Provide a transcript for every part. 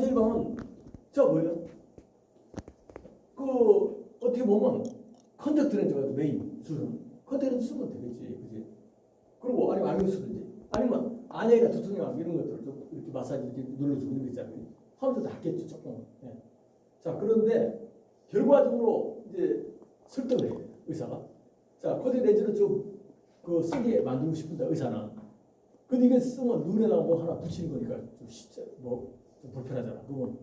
일방은 저 뭐예요? 그 어떻게 보면 컨택트는 저가 메인 수는 컨택트 쓰면 되겠지, 그지? 그리고 아니면 안경 쓰든지 아니면 안약이나 두통약 이런 것들을 좀 이렇게 마사지 이렇게 눌러주고 이런 거 있잖아요. 하면서 낫겠지 조금. 예. 자 그런데 결과적으로 이제 설득을 돼 의사가. 자 코디 렌즈를 좀그 쓰게 만들고 싶은데 의사는. 근데 이게 쓰면 눈에다가 뭐 하나 붙이는 거니까 좀 쉽지 뭐 좀 불편하잖아. 그건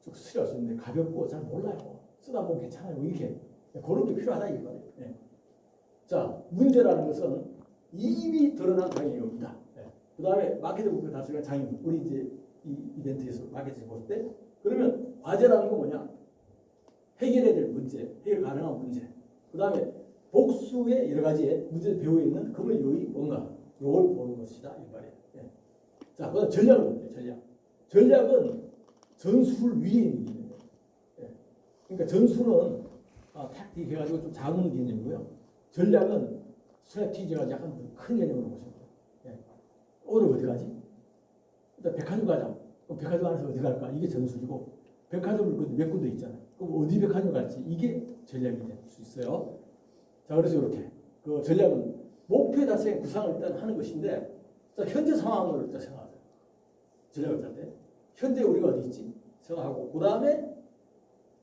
좀 수리할 수 있는데 가볍고 잘 몰라요. 쓰다 보면 괜찮아요. 뭐 이렇게 그런 게 필요하다 이 말이에요. 예. 자 문제라는 것은 이미 드러난 장애입니다. 예. 그 다음에 마케팅 목표 달성한 장애 우리 이제 이 이벤트에서 마케팅 볼 때 그러면 과제라는 건 뭐냐? 해결해야 될 문제, 해결 가능한 문제. 그 다음에 복수의 여러 가지의 문제를 배우고 있는 그걸 요이 뭔가 요걸 보는 것이다 이 말이에요. 예. 자, 그다음 전략을 볼게요. 전략. 전략은 전술 위에 있는 개념이에요. 예. 그러니까 전술은 아, 택틱 해가지고 좀 작은 개념이고요. 전략은 스트레티지가 약간 좀큰 개념으로 보시면 돼요. 예. 오늘 어디 가지? 일단 백화점 가자. 그럼 백화점 안에서 어디 갈까? 이게 전술이고 백화점을 그몇 군데 있잖아요. 그럼 어디 백화점 갈지 이게 전략이 될 수 있어요. 자 그래서 이렇게 그 전략은 목표 달성의 구상을 일단 하는 것인데 자 현재 상황을 일단 생각하세요. 때 현재 우리가 어디 있지? 생각하고 그 다음에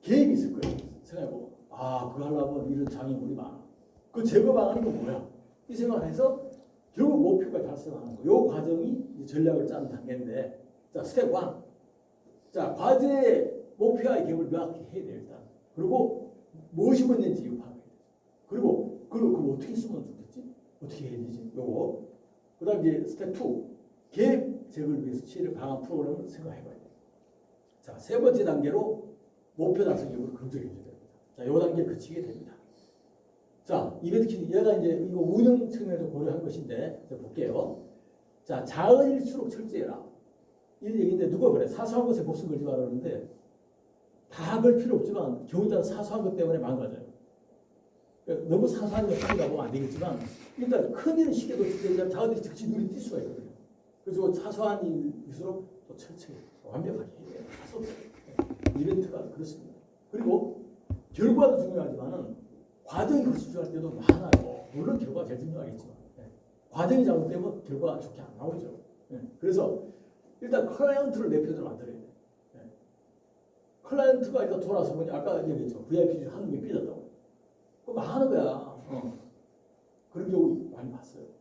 계획이 있을 거예요. 생각해보고 아 그거 하려면 이런 장애물이 많아. 그 제거 방안이 그 뭐야? 이 생각을 해서 결국 목표까지 달성하는 거. 요 과정이 전략을 짜는 단계인데 자 스텝 1. 자 과제의 목표와 계획을 명확히 해야 돼요 일단. 그리고 무엇이 문제인지 이거 파악해야 돼. 그리고 그걸 그걸 어떻게 쓰면 좋겠지? 어떻게 해야 되지? 요거. 그 다음 이제 스텝 2. 계획 제거를 위해서 치를 강한 프로그램을 생각해봐야 돼. 자, 세 번째 단계로 목표 달성 여부를 검증해 줘야 됩니다. 자, 요 단계에 그치게 됩니다. 자, 키 얘가 이제 이거 운영 측면에서 고려한 것인데 볼게요. 자, 작은일수록 철저해라. 이 얘기인데 누가 그래? 사소한 것에 목숨 걸지 말라 그러는데 다걸 필요 없지만 겨우 다 사소한 것 때문에 망가져요. 그러니까 너무 사소한 것 하다 보면 안 되겠지만 일단 큰 일은 쉽게 놓치게 작은일이 즉시 눈이 띌 수가 있거든요. 그래서 사소한 일일수록 또 철저히 완벽하게 해야 돼요. 네. 이벤트가 그렇습니다. 그리고 결과도 중요하지만은 과정이 중요할 때도 많아요. 물론 결과가 제일 중요하겠지만 네. 과정이 잘못되면 결과가 좋게 안 나오죠. 네. 그래서 일단 클라이언트를 내 편으로 만들어야 돼. 네. 클라이언트가 일단 돌아서 보니 아까 얘기했죠. VIP 중개 삐졌다고. 그거 망하는 거야. 어. 그런 경우 많이 봤어요.